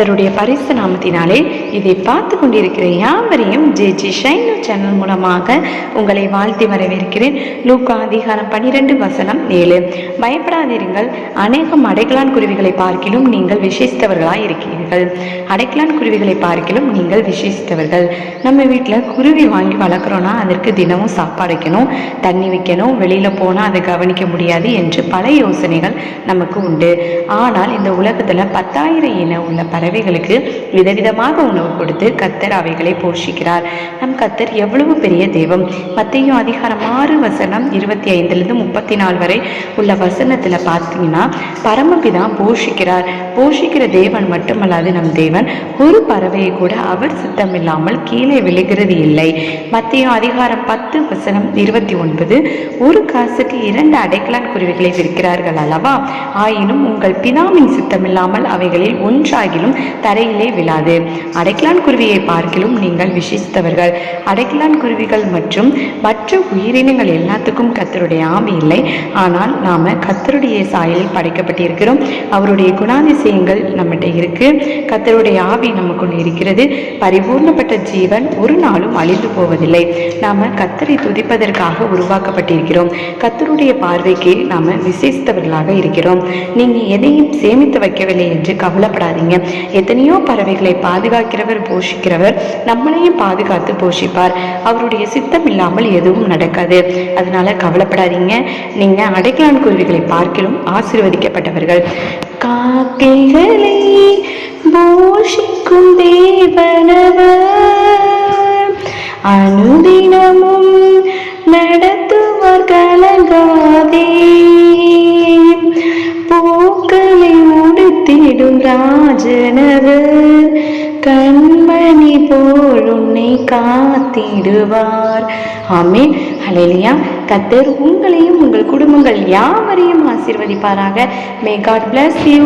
கர்த்தருடைய பரிசு நாமத்தினாலே இதை பார்த்து கொண்டிருக்கிற யாவரையும் ஜே ஜி ஷைனு சேனல் மூலமாக உங்களை வாழ்த்தி வரவேற்கிறேன். லூக்கா அதிகாரம் பன்னிரெண்டு வசனம் ஏழு. பயப்படாதீர்கள். அநேகம் அடைக்கலான் குருவிகளை பார்க்கிலும் நீங்கள் விசேஷித்தவர்களாக இருக்கிறீர்கள். அடைக்கலான் குருவிகளை பார்க்கிலும் நீங்கள் விசேஷித்தவர்கள். நம்ம வீட்டில் குருவி வாங்கி வளர்க்குறோன்னா அதற்கு தினமும் சாப்பாடு வைக்கணும் தண்ணி வைக்கணும் வெளியில் போனால் அதை கவனிக்க முடியாது என்று பல யோசனைகள் நமக்கு உண்டு. ஆனால் இந்த உலகத்தில் பத்தாயிரம் இனம் உள்ள பறவை பறவைகளுக்கு விதவிதமாக உணவு கொடுத்து கத்தர் அவைகளை போஷிக்கிறார். நம் கத்தர் எவ்வளவு பெரிய தெய்வம். மத்தையும் அதிகாரம் ஆறு வசனம் இருபத்தி ஐந்துலேருந்து முப்பத்தி நாலு வரை உள்ள வசனத்தில் பார்த்தீங்கன்னா பரமபிதா போஷிக்கிறார். போஷிக்கிற தேவன் மட்டுமல்லாது நம் தேவன் ஒரு பறவையை கூட அவர் சித்தமில்லாமல் கீழே விழுகிறது இல்லை. மத்தியும் அதிகாரம் பத்து வசனம் இருபத்தி ஒன்பது ஒரு காசுக்கு இரண்டு அடைக்கலான் குருவிகளை விற்கிறார்கள் அல்லவா? ஆயினும் உங்கள் பிதாவின் சித்தமில்லாமல் அவைகளில் ஒன்றாகிலும் தரையிலே விழாது. அடைக்கலான் குருவியை பார்க்கிலும் நீங்கள் விசேஷித்தவர்கள் அடைக்கலான் குருவிகள் மற்றும் மற்ற உயிரினங்கள் எல்லாத்துக்கும் கத்தருடைய ஆவி இல்லை. ஆனால் நாம கத்தருடைய சாயலில் படைக்கப்பட்டிருக்கிறோம். அவருடைய குணாதிசயங்கள் நம்மகிட்ட இருக்கு. கத்தருடைய ஆவி நமக்குள் இருக்கிறது. பரிபூர்ணப்பட்ட ஜீவன் ஒரு நாளும் அழிந்து போவதில்லை. நாம கத்தரை துதிப்பதற்காக உருவாக்கப்பட்டிருக்கிறோம். கத்தருடைய பார்வைக்கு நாம விசேஷித்தவர்களாக இருக்கிறோம். நீங்க எதையும் சேமித்து வைக்கவில்லை என்று கவலைப்படாதீங்க. எத்தனையோ பறவைகளை பாதுகாக்கிறவர் போஷிக்கிறவர் நம்மளையும் பாதுகாத்து போஷிப்பார். அவருடைய சித்தம் இல்லாமல் எதுவும் நடக்காது. அதனால கவலைப்படாதீங்க. நீங்க அடைக்கலான் குருவிகளை பார்க்கிலும் ஆசிர்வதிக்கப்பட்டவர்கள். காக்கைகளை போஷிக்கும் தேவனவர். அனுதினமும் ராஜனவர் கண்மணி போல் உன்னை காத்திடுவார். ஆமீன். அலையிலியா கத்தர் உங்களையும் உங்கள் குடும்பங்கள் யாவரையும் ஆசீர்வதிப்பாராக. May God bless you